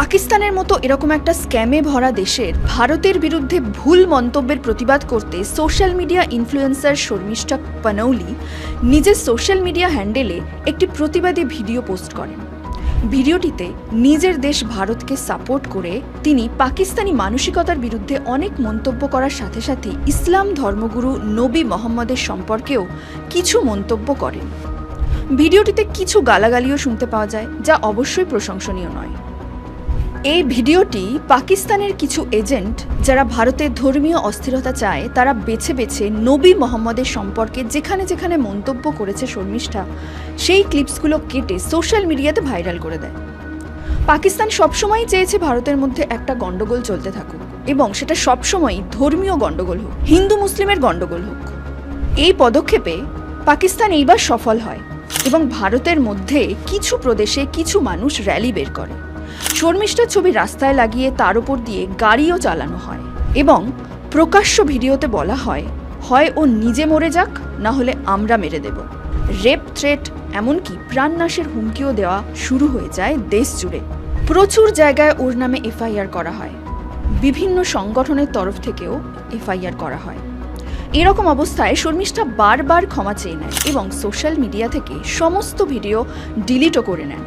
পাকিস্তানের মতো এরকম একটা স্ক্যামে ভরা দেশের ভারতের বিরুদ্ধে ভুল মন্তব্যের প্রতিবাদ করতে social media influencer Sharmistha Panoli নিজের সোশ্যাল মিডিয়া হ্যান্ডেলে একটি প্রতিবাদী ভিডিও পোস্ট করেন। ভিডিওটিতে নিজের দেশ ভারতকে সাপোর্ট করে তিনি পাকিস্তানি মানসিকতার বিরুদ্ধে অনেক মন্তব্য করার সাথে সাথে ইসলাম ধর্মগুরু নবী মোহাম্মদের সম্পর্কেও কিছু মন্তব্য করেন। ভিডিওটিতে কিছু গালাগালিও শুনতে পাওয়া যায়, যা অবশ্যই প্রশংসনীয় নয়। এই ভিডিওটি পাকিস্তানের কিছু এজেন্ট যারা ভারতের ধর্মীয় অস্থিরতা চায়, তারা বেছে বেছে নবী মোহাম্মদের সম্পর্কে যেখানে যেখানে মন্তব্য করেছে শর্মিষ্ঠা, সেই ক্লিপসগুলো কেটে সোশ্যাল মিডিয়াতে ভাইরাল করে দেয়। পাকিস্তান সবসময়ই চেয়েছে ভারতের মধ্যে একটা গণ্ডগোল চলতে থাকুক এবং সেটা সবসময়ই ধর্মীয় গণ্ডগোল হোক, হিন্দু মুসলিমের গণ্ডগোল হোক। এই পদক্ষেপে পাকিস্তান এইবার সফল হয় এবং ভারতের মধ্যে কিছু প্রদেশে কিছু মানুষ র্যালি বের করে। শর্মিষ্ঠার ছবি রাস্তায় লাগিয়ে তার উপর দিয়ে গাড়িও চালানো হয়। এবং প্রকাশ্য ভিডিওতে বলা হয় হয় ও নিজে মরে যাক, না হলে আমরা মেরে দেব। রেপ, থ্রেট, এমনকি প্রাণনাশের হুমকিও দেওয়া শুরু হয়ে যায় দেশ জুড়ে প্রচুর জায়গায় ওর নামে এফআইআর করা হয়। বিভিন্ন সংগঠনের তরফ থেকেও এফআইআর করা হয়। এরকম অবস্থায় শর্মিষ্ঠা বারবার ক্ষমা চেয়ে নেয় এবং সোশ্যাল মিডিয়া থেকে সমস্ত ভিডিও ডিলিটও করে নেন।